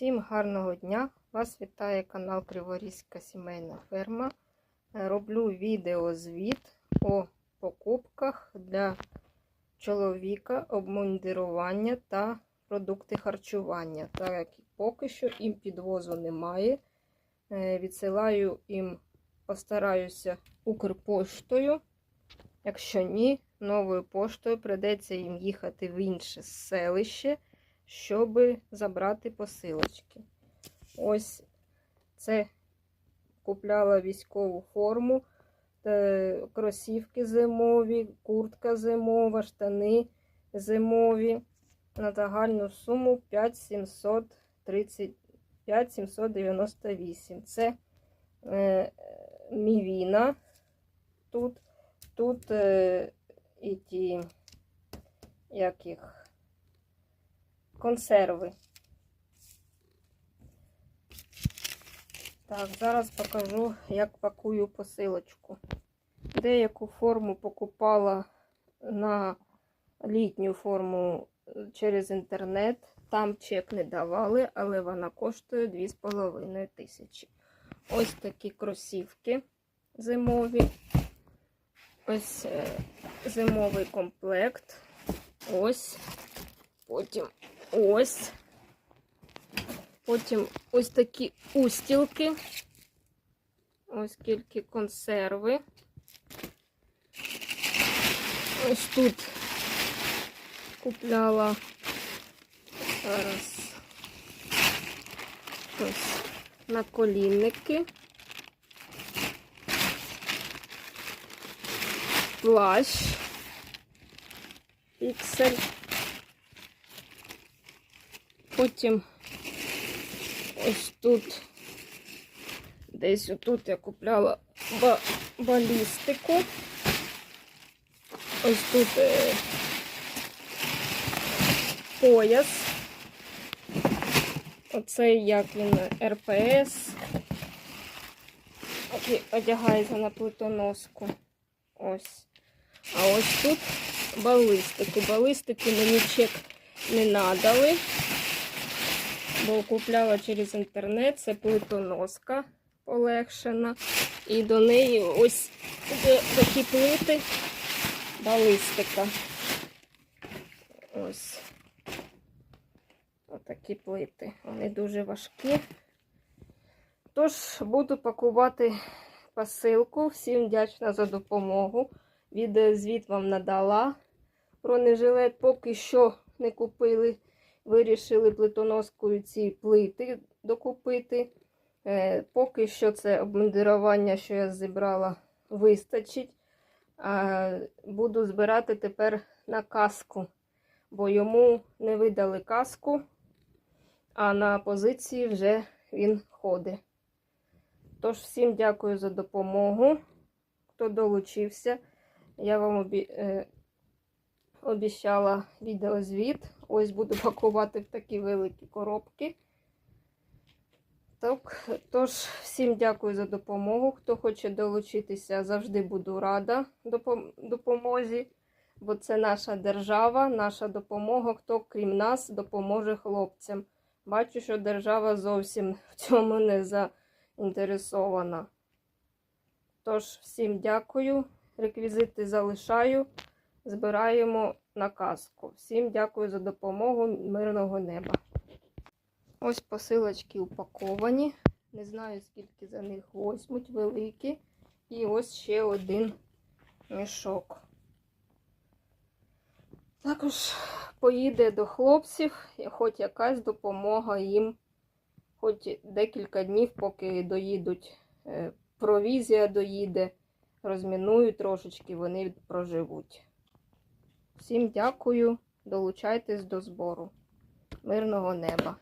Всім гарного дня! Вас вітає канал Криворізька сімейна ферма. Е, Роблю відеозвіт по покупках для чоловіка, обмундирування та продукти харчування. Так як поки що їм підвозу немає. Е, Відсилаю їм, постараюся Укрпоштою. Якщо ні, новою поштою придеться їм їхати в інше селище щоб забрати посилочки. Ось це купляла військову форму, кросівки зимові, куртка зимова, штани зимові на загальну суму 5735 798. Це е, мівіна. Тут, тут е, і ті, як їх, консерви. Так, зараз покажу, як пакую посилочку. Деяку форму покупала на літню форму через інтернет. Там чек не давали, але вона коштує 2,5 тисячі. Ось такі кросівки зимові. Ось е, зимовий комплект. Ось. Потім ось. Потім ось такі устілки. Ось скільки консерви. Ось тут купляла зараз ось наколінники. Плащ. Піксель. Потім ось тут, десь отут я купляла ба балістику. Ось тут е, пояс. Оцей як він РПС. Одягається на плитоноску. Ось. А ось тут балистику. Балистики мені чек не надали бо купляла через інтернет, це плитоноска полегшена. І до неї ось такі плити балистика. Ось отакі плити. Вони дуже важкі. Тож, буду пакувати посилку. Всім вдячна за допомогу. Відеозвіт вам надала. Бронежилет поки що не купили. Вирішили плитоноскою ці плити докупити. Е, поки що це обмундирування, що я зібрала, вистачить. Буду збирати тепер на каску, бо йому не видали каску, а на позиції вже він ходить. Тож, всім дякую за допомогу, хто долучився. Я вам обі... Обіщала відеозвіт. Ось буду пакувати в такі великі коробки. Так, Тож, всім дякую за допомогу. Хто хоче долучитися, завжди буду рада допомозі, бо це наша держава, наша допомога. Хто, крім нас, допоможе хлопцям. Бачу, що держава зовсім в цьому не заінтересована. Тож, всім дякую. Реквізити залишаю. Збираємо на казку. Всім дякую за допомогу мирного неба. Ось посилочки упаковані. Не знаю, скільки за них возьмуть великі. І ось ще один мішок. Також поїде до хлопців, хоч якась допомога їм, хоч декілька днів, поки доїдуть, е, провізія доїде, розмінують трошечки, вони проживуть. Всім дякую, долучайтесь до збору. Мирного неба!